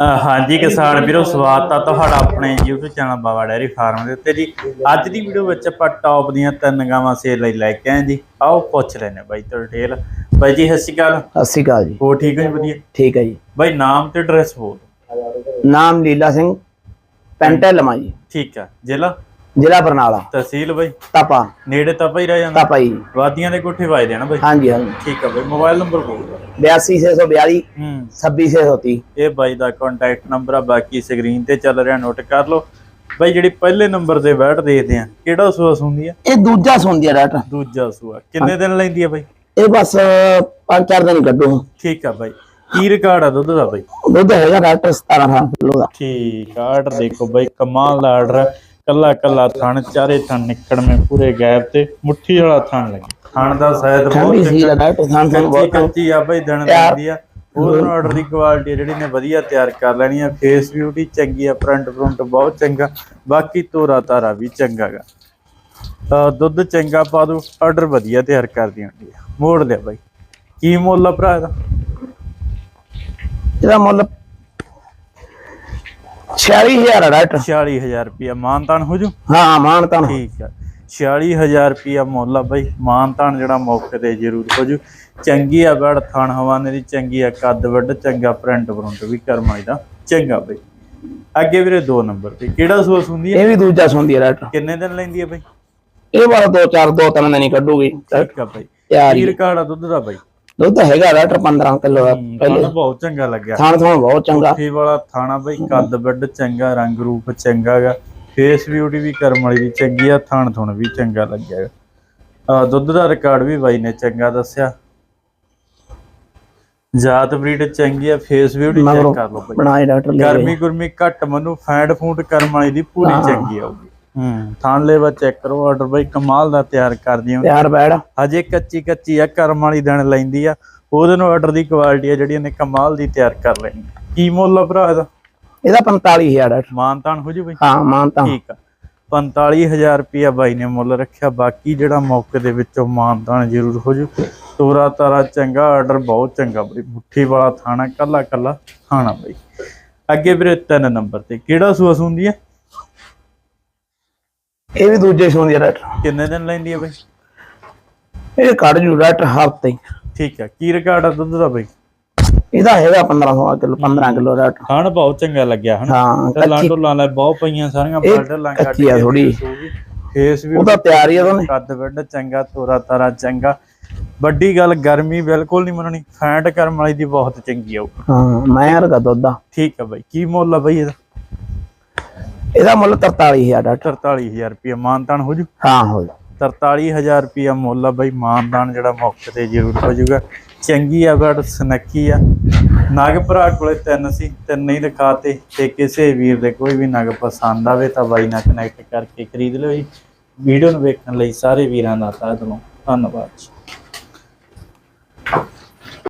ਹਾਂਜੀ ਕਿਸਾਨ ਵੀਰੋ ਸਵਾਗਤ ਆ ਤੁਹਾਡਾ ਆਪਣੇ YouTube channel Baba dairy farm ਦੇ ਉੱਤੇ ਜੀ। ਅੱਜ ਦੀ ਵੀਡੀਓ ਵਿੱਚ ਆਪਾਂ ਟੌਪ ਦੀਆਂ ਤਿੰਨ ਗਾਵਾਂ ਸੇਲ ਲਈ ਲੈ ਕੇ ਆਏ ਜੀ। ਆਓ ਪੁੱਛ ਲੈਨੇ ਬਾਈ ਤੋਂ ਡਿਟੇਲ ਬਾਈ ਜੀ ਸਤਿ ਸ਼੍ਰੀ ਅਕਾਲ। ਸਤਿ ਸ਼੍ਰੀ ਅਕਾਲ ਜੀ। ਹੋ ਠੀਕ ਹੋ ਜੀ ਵਧੀਆ? ਠੀਕ ਹੈ ਜੀ। ਬਾਈ ਨਾਮ ਤੇ ਐਡਰੈਸ ਬੋਲ ਨਾਮ ਲੀਲਾ ਸਿੰਘ ਪੈਂਟਾ ਲਮਾ ਜੀ। ਠੀਕ ਆ ਜ਼ਿਲ੍ਹਾ? ਜ਼ਿਲ੍ਹਾ ਬਰਨਾਲਾ। ਤਹਿਸੀਲ ਬਾਈ। ਤਪਾ। ਨੇੜੇ ਤਾਂ ਭਾਈ ਰਹਿ ਜਾਂਦਾ। ਤਪਾ ਜੀ। ਵਾਦੀਆਂ ਦੇ ਕੋਠੇ ਵਾਜਦੇ ਦੇਣਾ ਬਾਈ। ਹਾਂਜੀ ਹਾਂਜੀ। ਠੀਕ ਆ ਬਾਈ ਮੋਬਾਈਲ ਨੰਬਰ ਬੋਲ 82642 ਹੂੰ। 26630 ਇਹ ਬਾਈ ਦਾ ਕੰਟੈਕਟ ਨੰਬਰ ਆ ਬਾਕੀ ਸਕਰੀਨ ਤੇ ਚੱਲ ਰਿਹਾ ਨੋਟ ਕਰ ਲਓ। ਬਾਈ ਜਿਹੜੀ ਪਹਿਲੇ ਨੰਬਰ ਤੇ ਬੈਠ ਦੇਖਦੇ ਆ ਕਿਹੜਾ ਸੂਆ ਸੁੰਦੀ ਆ? ਇਹ ਦੂਜਾ ਸੁਣਦੀ ਆ ਡਾਕਟਰ ਦੂਜਾ ਸੂਆ। ਕਿੰਨੇ ਦਿਨ ਲੈਂਦੀ ਆ ਬਾਈ? ਇਹ ਬਸ ਪੰਜ ਚਾਰ ਦਿਨ ਹੀ ਕੱਢੂ। ਠੀਕ ਆ ਬਾਈ। ਕੀ ਰਿਕਾਰਡ ਆ ਦੁੱਧ ਦਾ ਬਾਈ? ਦੁੱਧ ਹੈਗਾ ਡਾਕਟਰ 17 18 ਕਿਲੋ ਦਾ। ਠੀਕ ਆ ਆਰਡਰ ਦੇਖੋ ਬਾਈ ਕਮਾਲ ਦਾ ਆਰਡਰ ਹੈ ਕੱਲਾ ਕੱਲਾ ਥਣ ਚਾਰੇ ਥਣ ਨਿਕੜ ਮੇ ਪੂਰੇ ਗੈਪ ਤੇ ਮੁੱਠੀ ਵਾਲਾ ਥਣ ਲੱਗੇ। ਥਣ ਦਾ ਸ਼ਾਇਦ ਬਹੁਤ ਸੀ ਚੰਗਾ ਖਾਨ ਸਾਨੂੰ ਕੱਚੀ ਬਹੁਤ ਕੱਚੀ ਆ ਬਾਈ ਦਿਨ ਲੈਂਦੀ ਆ। ਉਹ ਆਰਡਰ ਦੀ ਕੁਆਲਿਟੀ ਜਿਹੜੀ ਨੇ ਵਧੀਆ ਤਿਆਰ ਕਰ ਲੈਣੀ ਆ। ਫੇਸ ਬਿਊਟੀ ਚੰਗੀ ਆ ਪ੍ਰਿੰਟ ਪ੍ਰਿੰਟ ਬਹੁਤ ਚੰਗਾ। ਬਾਕੀ ਤੋਰਾ ਤਾਰਾ ਵੀ ਚੰਗਾਗਾ ਤਾਂ ਦੁੱਧ ਚੰਗਾ ਪਾ ਦੋ ਆਰਡਰ ਵਧੀਆ ਤਿਆਰ ਕਰਦੀ ਹੁੰਦੀ ਆ ਮੋੜ ਲਿਆ ਬਾਈ। ਕੀ ਮੁੱਲ ਆ ਭਰਾ ਇਹਦਾ? ਇਹਦਾ ਮੁੱਲ 46000 ਆ ਡਾਕਟਰ। 46000 ਰੁਪਿਆ ਮਾਨਤਾਨ ਹੋ ਜੂ? ਹਾਂ ਮਾਨ ਤਾਂ ਠੀਕ ਆ। 46000 ਰੁਪਿਆ ਮੁੱਲ ਆ ਬਾਈ ਮਾਨਤਾਨ ਜਿਹੜਾ ਮੌਕੇ ਤੇ ਜ਼ਰੂਰ ਹੋ ਜੂ। ਚੰਗੀ ਆ ਬੜ ਥਣ ਹਵਾਨੇ ਦੀ ਚੰਗੀ ਆ ਕੱਦ ਵੱਡ ਚੰਗਾ ਪ੍ਰਿੰਟ ਪ੍ਰਿੰਟ ਵੀ ਕਰਮਾਈ ਦਾ ਚੰਗਾ ਬਾਈ। ਅੱਗੇ ਵੀਰੇ 2 ਨੰਬਰ ਤੇ ਕਿਹੜਾ ਸੋਸ ਹੁੰਦੀ ਹੈ ਇਹ ਵੀ ਦੂਜਾ ਸੁਣਦੀ ਆ ਡਾਕਟਰ। ਕਿੰਨੇ ਦਿਨ ਲੈਂਦੀ ਹੈ ਬਾਈ? ਇਹ ਵਾਲਾ ਦੋ ਚਾਰ ਦੋ ਤਿੰਨ ਦਿਨ ਹੀ ਕੱਢੂਗੀ। ਠੀਕ ਆ ਬਾਈ। ਤਿਆਰ। ਕੀ ਹੀ ਰਿਕਾਰਡ ਆ ਦੁੱਧ ਦਾ ਬਾਈ? ਦੁੱਧ ਹੈਗਾ ਡਾਕਟਰ 15 ਕਿਲੋ ਦਾ ਪਹਿਲੇ। ਥਣ ਬਹੁਤ ਚੰਗਾ ਲੱਗਿਆ। ਥਾਣ ਥਾਣ ਬਹੁਤ ਚੰਗਾ। ਫੀ ਵਾਲਾ ਥਾਣਾ ਬਾਈ ਕੱਦ ਵੱਡ ਚੰਗਾ ਰੰਗ ਰੂਪ ਚੰਗਾਗਾ ਫੇਸ ਬਿਊਟੀ ਵੀ ਕਰਮ ਵਾਲੀ ਦੀ ਚੰਗੀ ਆ ਥਾਣ ਥੁਣ ਵੀ ਚੰਗਾ ਲੱਗਿਆ ਆ ਦੁੱਧ ਦਾ ਰਿਕਾਰਡ ਵੀ ਬਾਈ ਨੇ ਚੰਗਾ ਦੱਸਿਆ। ਜਾਤ ਬਰੀਡ ਚੰਗੀ ਆ ਫੇਸ ਬਿਊਟੀ ਚੈੱਕ ਕਰ ਲਓ ਬਾਈ। ਬਣਾਏ ਡਾਕਟਰ ਲੈ ਗਰਮੀ ਗੁਰਮੀ ਘੱਟ ਮਨੂੰ ਫੈਂਡ ਫੂਡ ਕਰਮ ਵਾਲੀ ਦੀ ਪੂਰੀ ਚੰਗੀ ਆਊਗੀ। ਹੂੰ ਥਾਣ ਲੈਵਾ ਚੈੱਕ ਕਰੋ ਆਰਡਰ ਬਾਈ ਕਮਾਲ ਦਾ ਤਿਆਰ ਕਰਦੀ ਹਾਂ ਤਿਆਰ ਬੈੜ ਹਜੇ ਕੱਚੀ ਕੱਚੀ ਆ ਕਰਮ ਵਾਲੀ ਦਿਨ ਲੈਂਦੀ ਆ। ਉਹਦੇ ਨੂੰ ਆਰਡਰ ਦੀ ਕੁਆਲਿਟੀ ਆ ਜਿਹੜੀ ਇਹਨੇ ਕਮਾਲ ਦੀ ਤਿਆਰ ਕਰ ਲੈਣੀ। ਕੀ ਮੁੱਲ ਆ ਭਰਾ ਇਹਦਾ? ਇਹਦਾ 45000 ਡਾਕਟਰ ਮਾਨਤਾਨ ਹੋ ਜੂ ਬਈ? ਹਾਂ ਮਾਨ ਤਾਂ। ਠੀਕ ਆ। 45000 ਰੁਪਿਆ ਬਾਈ ਨੇ ਮੁੱਲ ਰੱਖਿਆ। ਬਾਕੀ ਜਿਹੜਾ ਮੌਕੇ ਦੇ ਵਿੱਚੋਂ ਮਾਨਤਾਨ ਜ਼ਰੂਰ ਹੋ ਜੂ। ਤੋਰਾ ਤਾਰਾ ਚੰਗਾ ਆਰਡਰ ਬਹੁਤ ਚੰਗਾ ਬਈ। ਮੁੱਠੀ ਵਾਲਾ ਥਾਣਾ ਕੱਲਾ ਕੱਲਾ ਥਾਣਾ ਬਈ। ਅੱਗੇ ਵੀਰੇ ਤਿੰਨ ਨੰਬਰ ਤੇ ਕਿਹੜਾ ਸੂਸ ਹੁੰਦੀ ਆ? ਇਹ ਵੀ ਦੂਜੇ ਸੁਣਦੀ ਆ ਡਾਕਟਰ ਕਿੰਨੇ ਦਿਨ ਲੈਂਦੀ ਆ ਬਈ? ਇਹ ਕੱਢ ਜੂ ਡਾਕਟਰ ਹਫ਼ਤੇ ਹੀ। ਠੀਕ ਆ ਕੀ ਰਿਕਾਰਡ ਆ ਦੁੱਧ ਦਾ ਬਈ? ਇਹਦਾ ਹੈਗਾ 1500 ਕਿਲੋ 15 ਕਿਲੋ ਡਾਕਟਰ ਖਾਣ ਬਹੁਤ ਚੰਗਾ ਲੱਗਿਆ ਹਨਾ? ਹਾਂ ਤੇ ਲਾਂਟੋ ਲਾਲਾ ਬਹੁਤ ਪਈਆਂ ਸਾਰੀਆਂ ਇਹ ਬਲਡ ਲਾਂ ਕੱਚੀ ਆ ਥੋੜੀ। ਫੇਸ ਵੀ ਉਹਦਾ ਤਿਆਰ ਹੀ ਆ ਦੋਨੇ ਕੱਦ ਵੱਡ ਚੰਗਾ ਤੋਰਾ ਤਾਰਾ ਚੰਗਾ। ਵੱਡੀ ਗੱਲ ਗਰਮੀ ਬਿਲਕੁਲ ਨਹੀਂ ਮੰਨਣੀ। ਫੈਂਟ ਕਰਮ ਵਾਲੀ ਦੀ ਬਹੁਤ ਚੰਗੀ ਆਉ ਹਾਂ ਮੈਂ ਹਰਗਾ ਦੁੱਧ ਆ। ਠੀਕ ਆ ਬਾਈ ਕੀ ਮੁੱਲ ਆ ਬਾਈ ਇਹਦਾ? ਇਹਦਾ ਮੁੱਲ 43000 ਡਾਕਟਰ 43000 ਰੁਪਏ ਮਾਨਤਾਨ ਹੋ ਜੂ? ਹਾਂ ਹੋ ਜਾ। 43000 ਰੁਪਏ ਮੁੱਲ ਆ ਬਾਈ ਮਾਨਤਾਨ ਜਿਹੜਾ ਮੌਕੇ ਤੇ ਜ਼ਰੂਰ ਹੋ ਜੂਗਾ। ਚੰਗੀ ਆ ਬੜ ਸਨੱਕੀ ਆ। ਨਗ ਭਰਾ ਕੋਲੇ ਤਿੰਨ ਸੀ ਤਿੰਨ ਹੀ ਦਿਖਾਤੇ ਤੇ ਕਿਸੇ ਵੀਰ ਦੇ ਕੋਈ ਵੀ ਨਗ ਪਸੰਦ ਆਵੇ ਤਾਂ ਬਾਈ ਨਾਲ ਕਨੈਕਟ ਕਰਕੇ ਖਰੀਦ ਲਿਓ ਜੀ। ਵੀਡੀਓ ਨੂੰ ਵੇਖਣ ਲਈ ਸਾਰੇ ਵੀਰਾਂ ਦਾ ਤਹਿ ਦਿਲੋਂ ਧੰਨਵਾਦ ਜੀ।